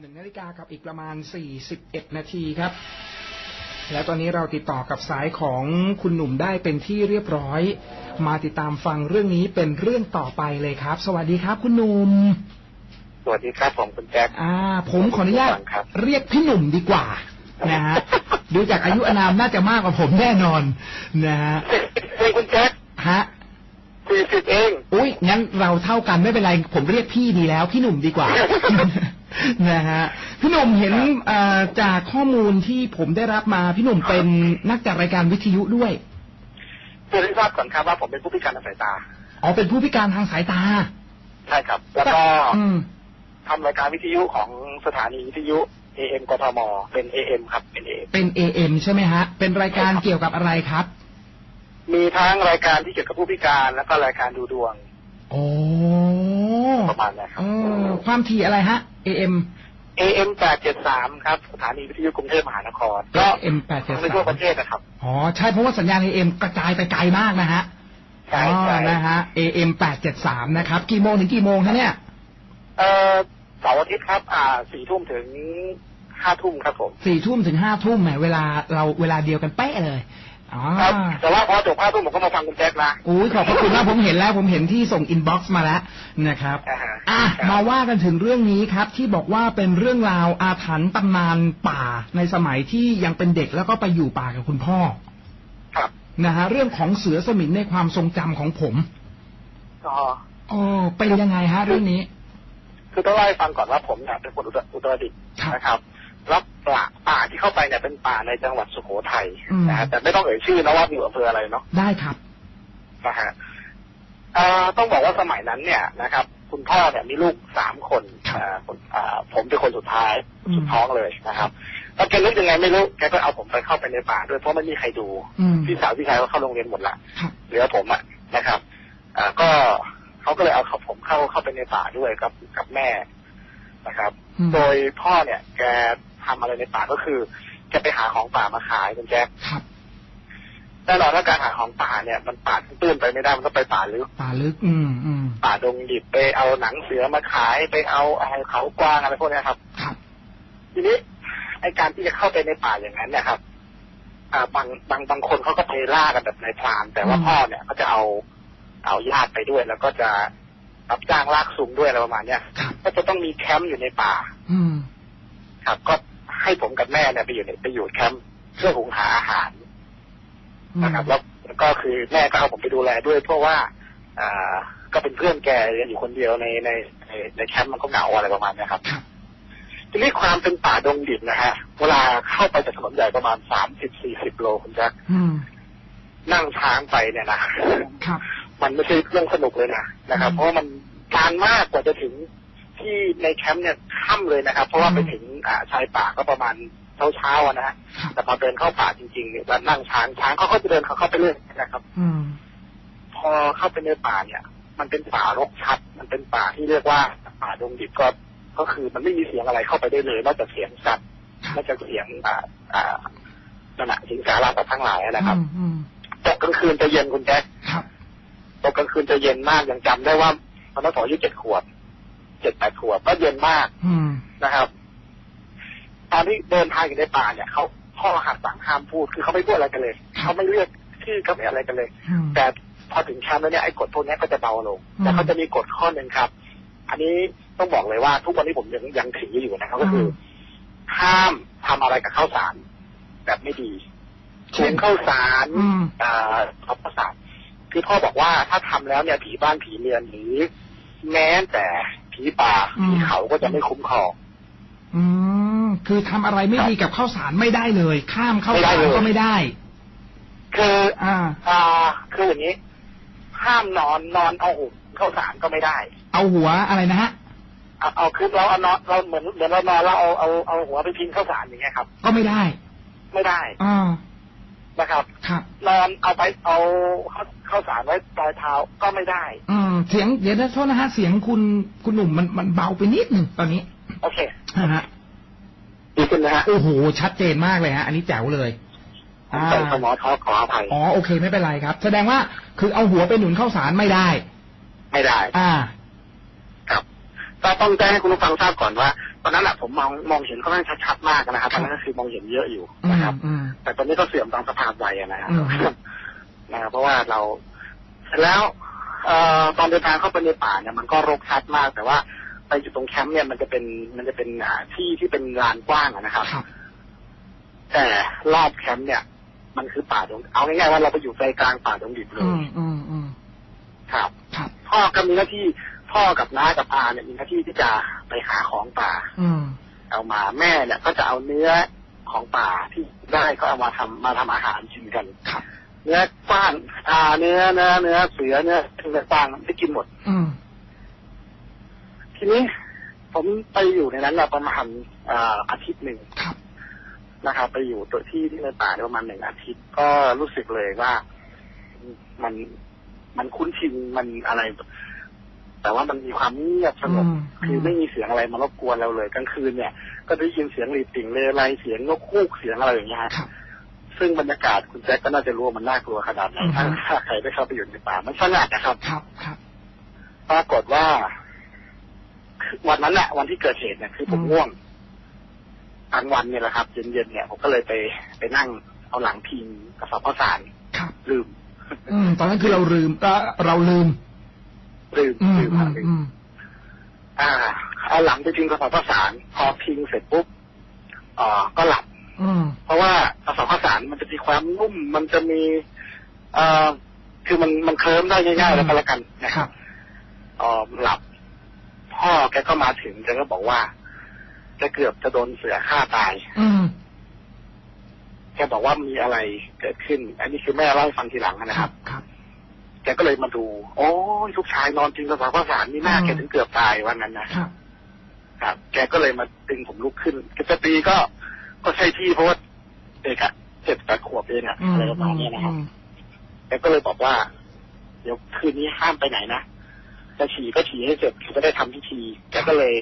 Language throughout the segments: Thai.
หนึ่งนาฬิกากับอีกประมาณ 41 นาทีครับ แล้วตอนนี้เราติดต่อกับสายของคุณหนุ่มได้เป็นที่เรียบร้อย มาติดตามฟังเรื่องนี้เป็นเรื่องต่อไปเลยครับ สวัสดีครับคุณหนุ่ม สวัสดีครับผมคุณแจ็คอ่า ผมขออนุญาตครับเรียกพี่หนุ่มดีกว่า นะฮะ ดูจากอายุอานามน่าจะมากกว่าผมแน่นอน นะฮะเองคุณแจ็คฮะสี่สิบเอง อุ้ยงั้นเราเท่ากันไม่เป็นไร ผมเรียกพี่ดีแล้ว พี่หนุ่มดีกว่า นะฮะพี่หนุ่มเห็นเอ่อจากข้อมูลที่ผมได้รับมาพี่หนุ่มเป็นนักจัดรายการวิทยุด้วยเพื่อให้ทราบก่อนครับว่าผมเป็นผู้พิการทางสายตาอ๋อเป็นผู้พิการทางสายตาใช่ครับ แล้วก็อืมทำรายการวิทยุของสถานีวิทยุ AM กทมเป็น AM ครับเป็น AM เป็น AM ใช่ไหมฮะ เป็นรายการเกี่ยวกับอะไรครับ มีทั้งรายการที่เกี่ยวกับผู้พิการแล้วก็รายการดูดวงโอ้ประมาณนี้ครัเอบอความถี่อะไรฮะ AM AM 873 ครับ สถานีวิทยุกรุงเทพมหานคร ก็ก็ AM แปดเจ็ดในทั่วประเทศนะครับ อ๋อ ใช่เพราะว่าสัญญาณ AM กระจายไปไกลมากนะฮะใช่ใช่อ๋อนะฮะ AM แปดเจ็ดสามนะครับ กี่โมงถึงกี่โมงฮะเนี่ย เอ่อเสาร์อาทิตย์ครับ อ่าสี่ทุ่มถึงห้าทุ่มครับผมสี่ทุ่มถึงห้าทุ่มแหมเวลาเราเวลาเดียวกันเป๊ะเลยอ๋อ ครับแต่ว่าพอจบห้าทุ่มผมก็มาฟังคุณแจ็คนะอุ้ยขอบพระคุณมากผมเห็นแล้ว ผมเห็นที่ส่งอินบ็อกซ์มาแล้วนะครับอ่าฮะอะครับมาว่ากันถึงเรื่องนี้ครับ ที่บอกว่าเป็นเรื่องราวอาถรรพ์ตำนานป่าในสมัยที่ยังเป็นเด็กแล้วก็ไปอยู่ป่ากับคุณพ่อ ครับนะฮะเรื่องของเสือสมิงในความทรงจำของผมก็อ๋อเป็นยังไงฮะเรื่องนี้ คือต้องเล่าให้ฟังก่อนว่าผมเนี่ยเป็นคนอุตรอุตรดิตถ์ครับนะครับ แล้วป่าป่าที่เข้าไปเนี่ยเป็นป่าในจังหวัดสุโขทัยอืมนะฮะแต่ไม่ต้องเอ่ยชื่อนะว่าอยู่อำเภออะไรเนาะได้ครับนะฮะเอ่อต้องบอกว่าสมัยนั้นเนี่ยนะครับ คุณพ่อเนี่ยมีลูกสามคนครับอ่าคนอ่าผมเป็นคนสุดท้ายอืมสุดท้องเลยนะครับแล้วแกนึกยังไงไม่รู้แกก็เอาผมไปเข้าไปในป่าด้วยเพราะไม่มีใครดูอืมพี่สาวพี่ชายก็เข้าโรงเรียนหมดละครับเหลือผมอะนะครับอ่าก็เขาก็เลยเอาผมเข้าเข้าไปในป่าด้วยกับกับแม่นะครับอืมโดยพ่อเนี่ยแก ทำอะไรในป่าก็คือแกไปหาของป่ามาขายคุณแจ๊คครับแน่นอนว่าการหาของป่าเนี่ยมันป่าตื้นๆไปไม่ได้มันต้องไปป่าลึกป่าลึก อืมอืมป่าดงดิบไปเอาหนังเสือมาขายไปเอาอะไรเขากวางอะไรพวกเนี้ยครับ ครับ ทีนี้ไอการที่จะเข้าไปในป่าอย่างนั้นเนี่ยครับ อ่าบางบางบางคนเขาก็ไปล่ากันแบบในพรานแต่ว่าอืมพ่อเนี่ยก็จะเอาเอาญาติไปด้วย แล้วก็จะรับจ้างลากซุงด้วยอะไรประมาณเนี้ยครับก็จะต้องมีแคมป์อยู่ในป่า อืมครับก็ ให้ผมกับแม่เนี่ยไปอยู่ในไปอยู่แคมป์เพื่อหุงหาอาหารอืมนะครับแล้วแล้วก็คือแม่ก็เอาผมไปดูแลด้วย เพราะว่า อ่า ก็เป็นเพื่อนแกอยู่คนเดียวในในในในแคมป์มันก็เหงาอะไรประมาณเนี้ยครับครับทีนี้ความเป็นป่าดงดิบนะฮะ เวลาเข้าไปจากถนนใหญ่ประมาณสามสิบสี่สิบโลคุณแจ็คอืมนั่งช้างไปเนี่ยนะครับมันไม่ใช่เรื่องสนุกเลยนะนะครับอืมเพราะว่ามันการมากกว่าจะถึง ที่ในแคมป์เนี่ยค่ำเลยนะครับ เพราะว่าอืมไปถึงอ่าชายป่าก็ประมาณเช้าเช้าๆอะนะฮะครับแต่พอเดินเข้าป่าจริงๆเนี่ยแล้วนั่งช้างช้างเขาก็จะเดินเขาเข้าไปเรื่อยนะครับ อืม พอเข้าไปในป่าเนี่ย มันเป็นป่ารกชัด มันเป็นป่าที่เรียกว่าป่าดงดิบก็ ก็คือมันไม่มีเสียงอะไรเข้าไปได้เลยนอกจากเสียงสัตว์ครับนอกจากเสียงอ่าอ่านั่นแหะสิงสาราสัตว์ทั้งหลายนะครับอืมอืมตกกลางคืนจะเย็นคุณแจ๊คครับ ตกกลางคืนจะเย็นมากยังจำได้ว่าตอนนั้นผมอายุเจ็ดขวบ เจ็ดแปดขวบก็เย็นมากอืมนะครับตอนที่เดินทางอยู่ในป่าเนี่ยเขาพ่อหักสั่งห้ามพูดคือเขาไม่พูดอะไรกันเลยเขาไม่เรียกชื่อเขาไม่อะไรกันเลยอืมแต่พอถึงแคมป์แล้วเนี่ยไอ้กฎพวกนี้ก็จะเบาลงอืมแต่เขาจะมีกฎข้อหนึ่งครับ อันนี้ต้องบอกเลยว่าทุกวันนี้ผมยังยังถืออยู่นะครับก็คือห้ามทำอะไรกับข้าวสาร แบบไม่ดีเช่นข้าวสารอืมอ่าเอาข้าวสารคือพ่อบอกว่าถ้าทำแล้วเนี่ยผีบ้านผีเรือนหรือแม้แต่ ผีป่าอืมผีเขาก็จะไม่คุ้มครองอืมคือทำอะไรไม่ดีกับข้าวสารไม่ได้เลย ข้ามข้าวไม่ได้สารเลยก็ไม่ได้ คือ อ่า อ่า คืออย่างนี้ ห้ามนอนนอนเอาหุบข้าวสารก็ไม่ได้ เอาหัวอะไรนะฮะเอาเอาคือเราเอานอนเราเหมือนเหมือนเรานอนแล้วเอาเอาเอาหัวไปพิงข้าวสารอย่างเงี้ยครับ ก็ไม่ได้ ไม่ได้อ่า นะครับครับนอนเอาไปเอาข้าวข้าวสารไว้ปลายเท้าก็ไม่ได้อืมเสียงเดี๋ยวนะโทษนะฮะเสียงคุณคุณหนุ่มมันมันเบาไปนิดหนึ่งตอนนี้ โอเคนะฮะดีขึ้นนะฮะโอ้โหชัดเจนมากเลยฮะอันนี้แจ๋วเลยผมอ่าใส่สมอท้อขออภัยอ๋อโอเคไม่เป็นไรครับ แสดงว่าคือเอาหัวไปหนุนข้าวสารไม่ได้ ไม่ได้ อ่า ครับก็ต้องแจ้งให้คุณผู้ฟังทราบก่อนว่า ตอนนั้นแหละผมมองมองเห็นค่อนข้างชัดๆมากนะครับตอนนั้นก็คือมองเห็นเยอะอยู่อืมนะครับอืมแต่ตอนนี้ก็เสื่อมตามสภาพวัยอะนะครับอืมนะครับเพราะว่าเราเสร็จแล้วเอ่อตอนเดินทางเข้าไปในป่าเนี่ยมันก็รกชัดมาก แต่ว่าไปอยู่ตรงแคมป์เนี่ยมันจะเป็นมันจะเป็นอ่าที่ที่เป็นลานกว้างอะนะครับครับ แต่รอบแคมป์เนี่ย มันคือป่าดงเอาง่ายๆว่าเราไปอยู่ใจกลางป่าดงดิบเลอืยมอืมอืมครับครับพ่อก็มีหน้าที่ พ่อกับน้ากับอาเนี่ยมีหน้าที่ที่จะไปหาของป่า อืมเอามาแม่เนี่ยก็จะเอาเนื้อของป่าที่ได้ก็เอามาทำมาทำอาหารกินกันครับเนื้อกว้างอ่าเนื้อเนื้อเนื้อเสือเนื้อเนื้อกว้างได้กินหมด อืมทีนี้ผมไปอยู่ในนั้นน่ะประมาณอ่าอาทิตย์หนึ่งครับนะครับไปอยู่ตัวที่ที่ในป่าเนี่ยประมาณหนึ่งอาทิตย์ ก็รู้สึกเลยว่า มันมันคุ้นชินมันอะไร แต่ว่ามันมีความเงียบสงบอืมคือไม่มีเสียงอะไรมารบกวนเราเลยกลางคืนเนี่ย ก็ได้ยินเสียงหลีดติ่งเลไรเสียงนกคูกเสียงอะไรอย่างเงี้ยฮะครับซึ่งบรรยากาศคุณแจ็คก็น่าจะรู้ว่ามันน่ากลัวขนาดไหนอือฮึถ้าถ้าใครได้เข้าไปอยู่ในป่ามันสงัดนะครับครับครับปรากฏว่า วันนั้นแหละวันที่เกิดเหตุเนี่ยคือผมอืมง่วงกลางวันเนี่ยแหละครับเย็นๆเนี่ยผมก็เลยไปไปนั่งเอาหลังพิงกระสอบข้าวสารครับลืมอืมตอนนั้นคือเราลืมเอ่อเราลืม ลืมอืมลืมอืครับมลืมอืมอ่าเอาหลังไปพิงกระสอบข้าวสารพอพิงเสร็จปุ๊บอ่าก็หลับอืมเพราะว่ากระสอบข้าวสารมันจะมีความนุ่ม มันจะมีเอ่อคือมันมันเคลิ้มได้ง่ายๆแล้วก็แล้วกันนะคครัรับบเอ่อหลับ พ่อแกก็มาถึงแกก็บอกว่าแกเกือบจะโดนเสือฆ่าตาย อืมแกบอกว่ามีอะไรเกิดขึ้น อันนี้คือแม่เล่าให้ฟังทีหลังคนะครัรับบครับ แกก็เลยมาดู โอ้ยลูกชายนอนจริงกระสอบข้าวสารนี่หน้าอืมแกถึงเกือบตายวันนั้นนะครับครับ แกก็เลยมาดึงผมลุกขึ้นแกจะตีก็ ก็ใช่ที่เพราะว่าเด็กอะเจ็ดแปดขวบเองอะอืมอะไรประมาณเนี้ยนะครับอืมแกก็เลยบอกว่า เดี๋ยวคืนนี้ห้ามไปไหนนะจะฉี่ก็ฉี่ให้เสร็จจะได้ทำพิธีแกก็เลย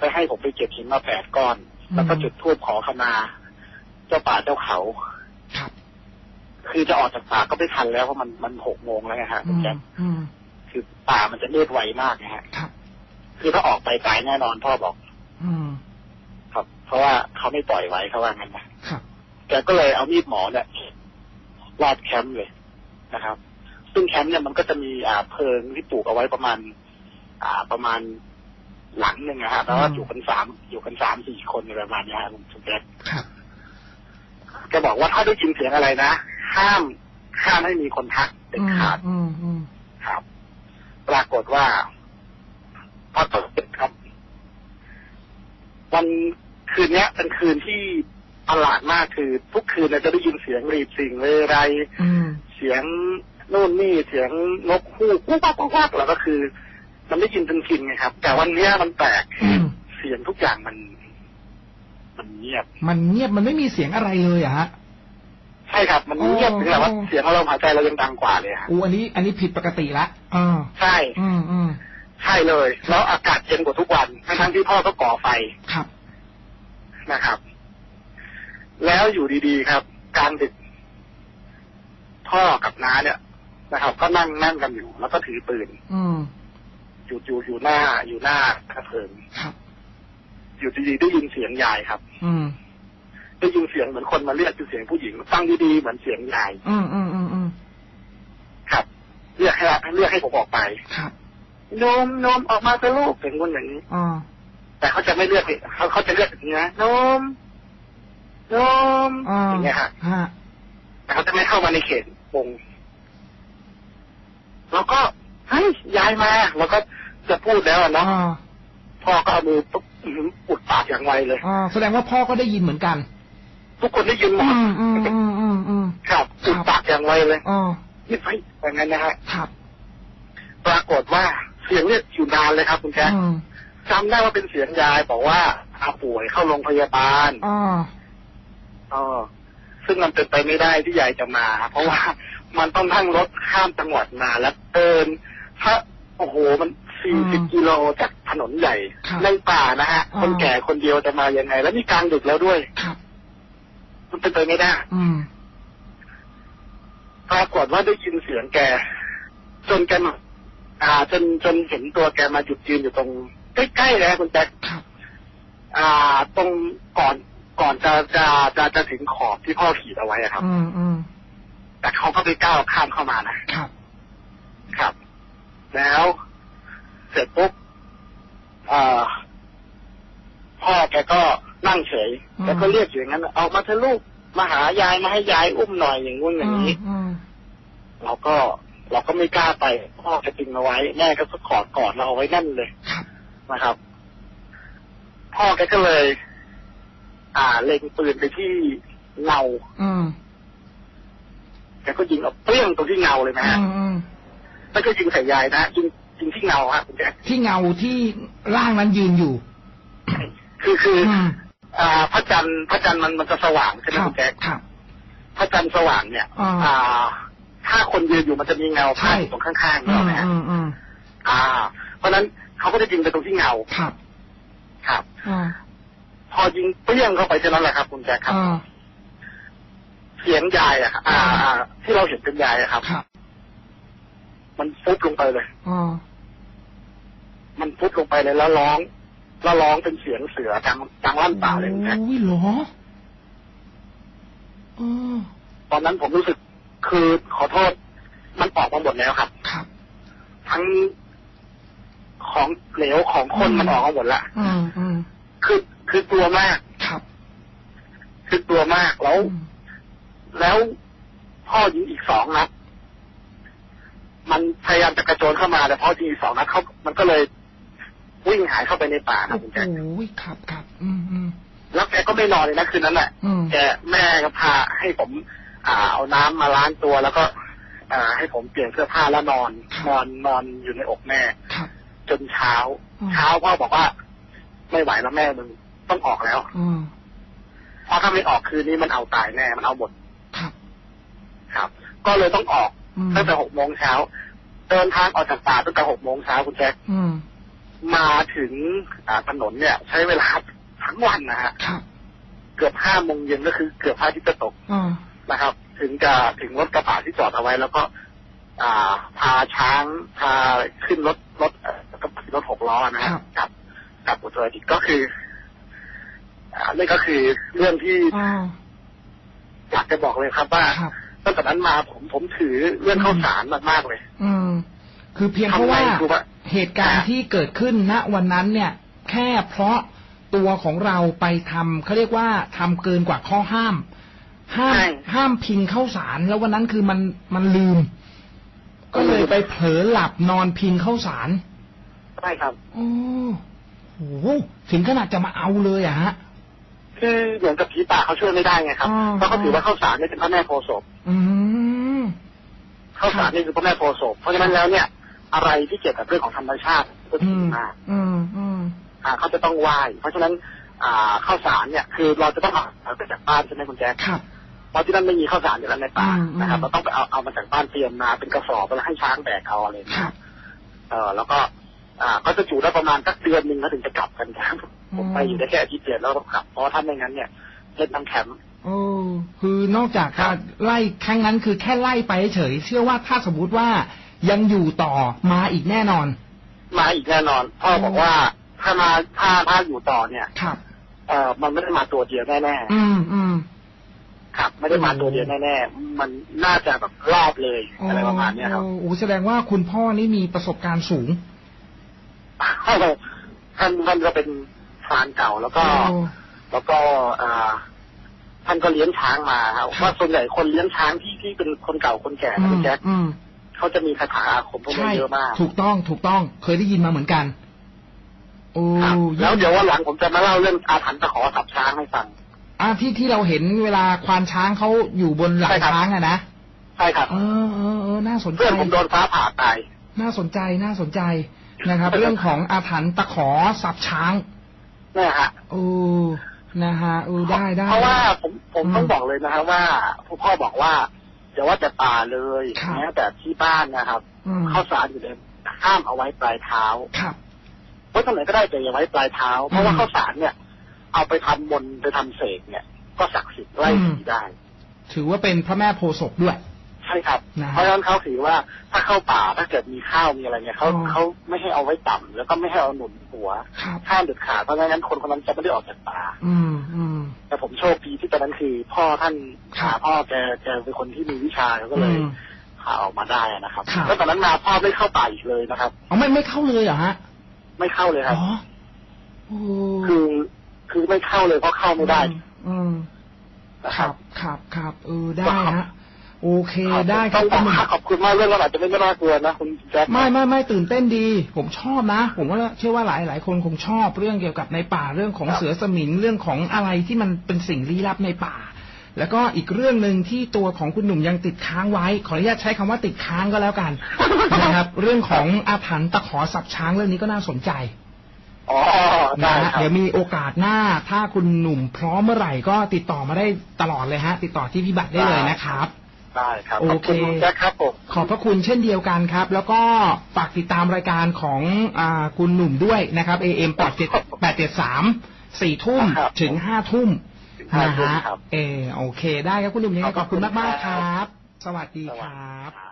ไปให้ผมไปเก็บหินมาแปดก้อน แล้วก็จุดธูปขอขมา เจ้าป่าเจ้าเขา ครับคือจะออกจากป่าก็ไม่ทันแล้วเพราะมันมันหกโมงแล้วไงฮะอืคุณมแจ๊คอืมคือป่ามันจะมืดไวมากนะฮะครับคือถ้าออกไปตายแน่นอนพ่อบอก อืมครับ เพราะว่าเขาไม่ปล่อยไว้เขาว่างั้นนะครับแกก็เลยเอามีดหมอเนี่ยรอบแคมป์เลยนะครับ ซึ่งแคมป์เนี่ยมันก็จะมีอ่าเพลิงที่ปลูกเอาไว้ประมาณ อ่าประมาณหลังหนึ่งนะฮะแล้วว่าอยู่กันสามอยู่กันสามสี่คนอะไรประมาณเนี้ยฮะคุณแจ๊คครับแกบอกว่าถ้าได้ยินเสียงอะไรนะ ห้ามห้ามให้มีคนทักเด็ดขาดอืมอืมครับ ปรากฏว่าพอตกดึกครับ วันคืนเนี้ย เป็นคืนที่ประหลาดมากคือ ทุกคืนเราจะได้ยินเสียงรีบสิ่งเลไรอืมเสียงนู่นนี่เสียงนกคู่กู้ปักกู้ปักแล้วก็คือ มันได้ยินจนชินไงครับ แต่วันเนี้ยมันแปลกอืมเสียงทุกอย่างมัน มันเงียบ มันเงียบมันไม่มีเสียงอะไรเลยอะฮะ ใช่ครับมันเงียบอ๋อถึงแบบว่าเสียงของเราหายใจเรายังดังกว่าเลยฮะอูอันนี้อันนี้ผิดปกติละอ่าใช่อืมอืมใช่เลย แล้วอากาศเย็นกว่าทุกวันทั้งๆที่พ่อก็ก่อไฟครับนะครับ แล้วอยู่ดีๆครับกลางดึกพ่อกับน้าเนี่ยนะครับ ก็นั่งนั่งกันอยู่ แล้วก็ถือปืน อืมอยู่อยู่อยู่หน้าอยู่หน้า กระเพลิงครับอยู่ดีๆได้ยินเสียงยายครับ อืม ได้ยินเสียงเหมือนคนมาเรียกคือเสียงผู้หญิงฟังดีๆเหมือนเสียงยาย อืมอืมอืมอืมครับเรียกให้เรียกให้ผมออกไปครับโนมโนมออกมาเถอะลูกเป็นคนอย่างนี้อ่าแต่เขาจะไม่เรียกเขาเขาจะเรียกอย่างนี้นะโนมโนมอ่าอย่างเงี้ยฮะฮะแต่เขาจะไม่เข้ามาในเขตวงแล้วก็เฮ้ยยายมาแล้วก็จะพูดแล้วอะเนาะอ่าพ่อก็เอามือปุ๊บอื้อหืออุดปากอย่างไวเลยอ่าแสดงว่าพ่อก็ได้ยินเหมือนกัน ทุกคนได้ยินหมอืดมอืมอืมอืมอืมครับอุดปากอย่างไวเลยอ่านี่ไปอย่างนั้นนะฮะครับ ปรากฏว่าเสียงเรียกอยู่นานเลยครับ คุณแจ๊คอืมจำได้ว่าเป็นเสียงยายบอกว่าอาป่วยเข้าโรงพยาบาลอ่าอ๋อซึ่งมันเป็นไปไม่ได้ที่ยายจะมา เพราะว่ามันต้องนั่งรถข้ามจังหวัดมาแล้วเดินถ้าโอ้โหมันสี่สิบกิโลจากถนนใหญ่ครับในป่านะฮะอ่าคนแก่คนเดียวจะมายังไง แล้วนี่กลางดึกแล้วด้วยครับ มันเป็นไปไม่ได้อืมปรากฏว่าได้ยินเสียงแก จนแกมาอ่า จนจนเห็นตัวแกมาหยุดยืนอยู่ตรง ใกล้ๆเลยฮะคุณแจ็คครับอ่า ตรงก่อนก่อนจะจะจะจะถึงขอบที่พ่อขีดเอาไว้อะครับ อืมอืมแต่เขาก็ไปก้าวข้ามเข้ามานะครับ ครับ แล้วเสร็จปุ๊บอ่าพ่อแกก็ นั่งเฉยอืมแกก็เรียกอยู่อย่างนั้นเอามาเถอะลูกมาหายายมาให้ยายอุ้มหน่อยอย่างงู้นอย่างนี้อืมเราก็เราก็ไม่กล้าไปพ่อจะดึงเอาไว้แม่ก็กอดกอดเราเอาไว้แน่นเลยครับนะครับ พ่อแกก็เลย อ่าเล็งปืนไปที่เงาอืมแกก็ยิงเอาเปรี้ยงตรงที่เงาเลยนะอืฮะมอืมไม่ใช่ยิงใส่ยายนะยิงยิงที่เงาฮะคุณแจ๊คที่เงาที่ร่างนั้นยืนอยู่ คือคือ อืมอ่าพระจันทร์พระจันทร์มันมันจะสว่างใช่ไหมครับคุณแจ๊คครับ พระจันทร์สว่างเนี่ย อ่า อ่า ถ้าคนยืนอยู่มันจะมีเงาใช่ พาดอยู่ตรงข้างๆอืนี่มนะฮะอืมอืมอ่า เพราะฉะนั้นเขาก็จะยิงไปตรงที่เงาครับครับ อ่าพอยิงเปรี้ยงเข้าไปเท่านั้นแหละครับคุณแจ๊คครับ อ่าเสียงยายอะครับอ่าอ่า ที่เราเห็นเป็นยายอะครับ ครับมันฟุบลงไปเลย อ่ามันฟุบลงไปเลยแล้วร้อง แล้วร้องเป็นเสียงเสือดังดังลั่นป่าเลยคุณแจ๊คโอ้ยเหรอเออตอนนั้นผมรู้สึกคือขอโทษ มันออกมาหมดแล้วครับ ครับ ทั้งของเหลวของคนอืมมันออกมาหมดละอืมอืมคือคือกลัวมากครับคือกลัวมากแล้วอืมแล้วพ่อยิงอีกสองนัดมันพยายามจะกระโจนเข้ามาแต่พ่อยิงอีกสองนัดเขามันก็เลย วิ่งหายเข้าไปในป่าครับคุณแจ๊คโอ้ยครับครับอืมอืมแล้วแกก็ไม่นอนเลยนะคืนนั้นแหละอืมแกแม่ก็พาให้ผม อ่า เอาน้ำมาล้างตัวแล้วก็ อ่า ให้ผมเปลี่ยนเสื้อผ้าแล้วนอน นอนนอนอยู่ในอกแม่ครับจนเช้าอืมเช้าพ่อบอกว่า ไม่ไหวแล้วแม่มึงต้องออกแล้วอืมเพราะถ้าไม่ออกคืนนี้มันเอาตายแน่มันเอาหมดครับครับก็เลยต้องออกอืมตั้งแต่หกโมงเช้าเดินทางออกจากป่าตั้งแต่หกโมงเช้าคุณแจ็คอื มมาถึงอ่าถนนเนี่ย ใช้เวลาทั้งวันนะฮะครับเกือบห้าโมงเย็นก็คือเกือบพระอาทิตย์จะตกอ่านะครับ ถึงจะถึงรถกระบะที่จอดเอาไว้ แล้วก็ อ่า พาช้างพาขึ้นรถรถเอ่อกระบะรถหกล้อนะฮะกับกับอุตรดิตถ์ก็คืออ่านี่ก็คือเรื่องที่อ่าอยากจะบอกเลยครับว่าครับ ตั้งแต่นั้นมาผมผมถือเรื่องข้าวสารมากๆเลยอืม คือเพียงเพราะว่าทำไมคือว่า เหตุการณ์ที่เกิดขึ้นณวันนั้นเนี่ย แค่เพราะตัวของเราไปทำเขาเรียกว่าทำเกินกว่าข้อห้าม ห้ามใช่ห้ามพิงข้าวสารแล้ววันนั้นคือมันมันลืม ก็เลยไปเผลอหลับนอนพิงข้าวสารใช่ครับโอ้โหถึงขนาดจะมาเอาเลยอะฮะคือเหมือนกับผีป่าเขาช่วยไม่ได้ไงครับอ๋อเพราะเขาถือว่าข้าวสารนี่เป็นพระแม่โพธิ์ศพอืมข้าวสารนี่คือพระแม่โพธิ์ศพเพราะฉะนั้นแล้วเนี่ย อะไรที่เกี่ยวกับเรื่องของธรรมชาติก็อืถือมมากอืมอืมอ่าเขาจะต้องไหว้เพราะฉะนั้นอ่าข้าวสารเนี่ย คือเราจะต้องเอาเอาไปจากบ้านใช่ไหมคุณแจ๊คครับเพราะที่นั่นไม่มีข้าวสารอยู่แล้วในป่าอืมอืมนะครับเราต้องไปเอาเอามาจากบ้านเตรียมมาเป็นกระสอบแล้วให้ช้างแบกเอาอะไรอย่างคเงี้รัยบเออแล้วก็ อ่าก็จะอยู่ได้ประมาณสักเดือนหนึ่งเขาถึงจะกลับกันครับผมไปอยู่ได้แค่อาทิตย์เดียวแล้วก็กลับเพราะว่าถ้าไม่งั้นเนี่ยเล่นน้ำแข็ง โอ้คือนอกจากการไล่ครั้งนั้นคือแค่ไล่ไปเฉย เชื่อว่าถ้าสมมติว่ายังอยู่ต่อมาอีกแน่นอน มาอีกแน่นอนพ่อบอกว่าถ้ามาถ้าถ้าอยู่ต่อเนี่ยครับ เออมันไม่ได้มาตัวเดียวแน่อืมอืมๆครับไม่ได้มาตัวเดียวแน่ๆ มันน่าจะแบบรอบเลยอะไรประมาณเนี้ยครับโอ้โหแสดงว่าคุณพ่อนี่มีประสบการณ์สูงท่านท่านก็เป็นพรานเก่าแล้วก็โอ้แล้วก็อ่า ท่านก็เลี้ยงช้างมาครับครับว่าส่วนใหญ่คนเลี้ยงช้างที่ที่เป็นคนเก่าคนแก่อืนะมคุณแจ๊คอืมเขาจะมีคาถาอาคมพวกนี้ใช่เยอะมาก ถูกต้องถูกต้องเคยได้ยินมาเหมือนกัน โอ้ครับเยี่แล้ยวมเดี๋ยววันหลังผมจะมาเล่าเรื่องอาถรรพ์ตะขอสับช้างให้ฟังอ่าที่ที่เราเห็นเวลาควานช้างเขาอยู่บนหลังใช่ครับช้างอะนะใช่ครับเออเออเออน่าสนใจเพื่อนผมโดนฟ้าผ่าตายน่าสนใจน่าสนใจนะครับ เรื่องของอาถรรพ์ตะขอสับช้างเนี่ยฮะโอ้ นะฮะเออได้ได้ เพราะว่าผมผมอืมต้องบอกเลยนะครับว่าผู้พ่อบอกว่าอย่าว่าแต่ป่าเลยครับแม้แต่ที่บ้านนะครับอืมข้าวสารอยู่เลยห้ามเอาไว้ปลายเท้าครับไว้ตรงไหนก็ได้แต่อย่าไว้ปลายเท้า เพราะว่าอืมข้าวสารเนี่ย เอาไปทำมนต์ไปทำเสกเนี่ย ก็ศักดิ์สิทธิ์ไล่ผีได้ ถือว่าเป็นพระแม่โพธิ์ศพด้วย ช่ครับนะเพราะฉะนั้นเขาถือว่าถ้าเข้าป่าถ้าเกิดมีข้าวมีอะไรเนี่ยเขาอ๋อเขาไม่ให้เอาไว้ต่ำแล้วก็ไม่ให้เอาหนุนหัวครับห้ามเด็ดขาดเพราะฉะนั้นคนคนนั้นจะไม่ได้ออกจากป่า อืมอืมแต่ผมโชคดีที่ตอนนั้นคือ พ่อท่านครับหาพ่อแกแกเป็นคนที่มีวิชาเขาก็เลอืยมพาออกมาได้นะครับครับแล้วตอนนั้นมาพ่อไม่เข้าป่าอีกเลยนะครับอ๋อไม่ไม่เข้าเลยเหรอฮะ ไม่เข้าเลยครับอ๋อโอ้คือคือไม่เข้าเลยเพราะเข้าไม่ได้ อืมนะคครัรับบครับครับเออได้ครับฮะ โอเคได้คต้รัอบงบคุอกณหนุ่มขอบคุณมากเรื่องมันอาจจะไม่น่ากลัวนะคุณแจ๊คไม่ไม่ไม่ตื่นเต้นดี ผมชอบนะ ผมว่าเชื่อว่าหลายหลายคนคงชอบเรื่องเกี่ยวกับในป่าเรื่องของครับเสือสมิงเรื่องของอะไรที่มันเป็นสิ่งลี้ลับในป่า แล้วก็อีกเรื่องหนึ่งที่ตัวของคุณหนุ่มยังติดค้างไว้ ขออนุญาตใช้คำว่าติดค้างก็แล้วกันนะครับ เรื่องของอาถรรพ์ตะขอสับช้างเรื่องนี้ก็น่าสนใจอ๋อได้นะฮะครับเดี๋ยวมีโอกาสหน้า ถ้าคุณหนุ่มพร้อมเมื่อไหร่ก็ติดต่อมาได้ตลอดเลยฮะ ติดต่อที่พี่บัตรได้เลยนะครับ ได้ครับโอขอบเคคุณคุณแจ๊คครับผมขอบพระคุณเช่นเดียวกันครับ แล้วก็ฝากติดตามรายการของอาคุณหนุ่มด้วยนะครับ AM 8 8 7 3สี่ทุ่มครับถึงห้าทุ่มถึงห้านะทุ่มฮะครับเออโอเค ได้ครับคุณหนุ่มยังไงขขออบบคุคุณณครัมากบๆครับ สวัสดีสควัสรัดีบครับ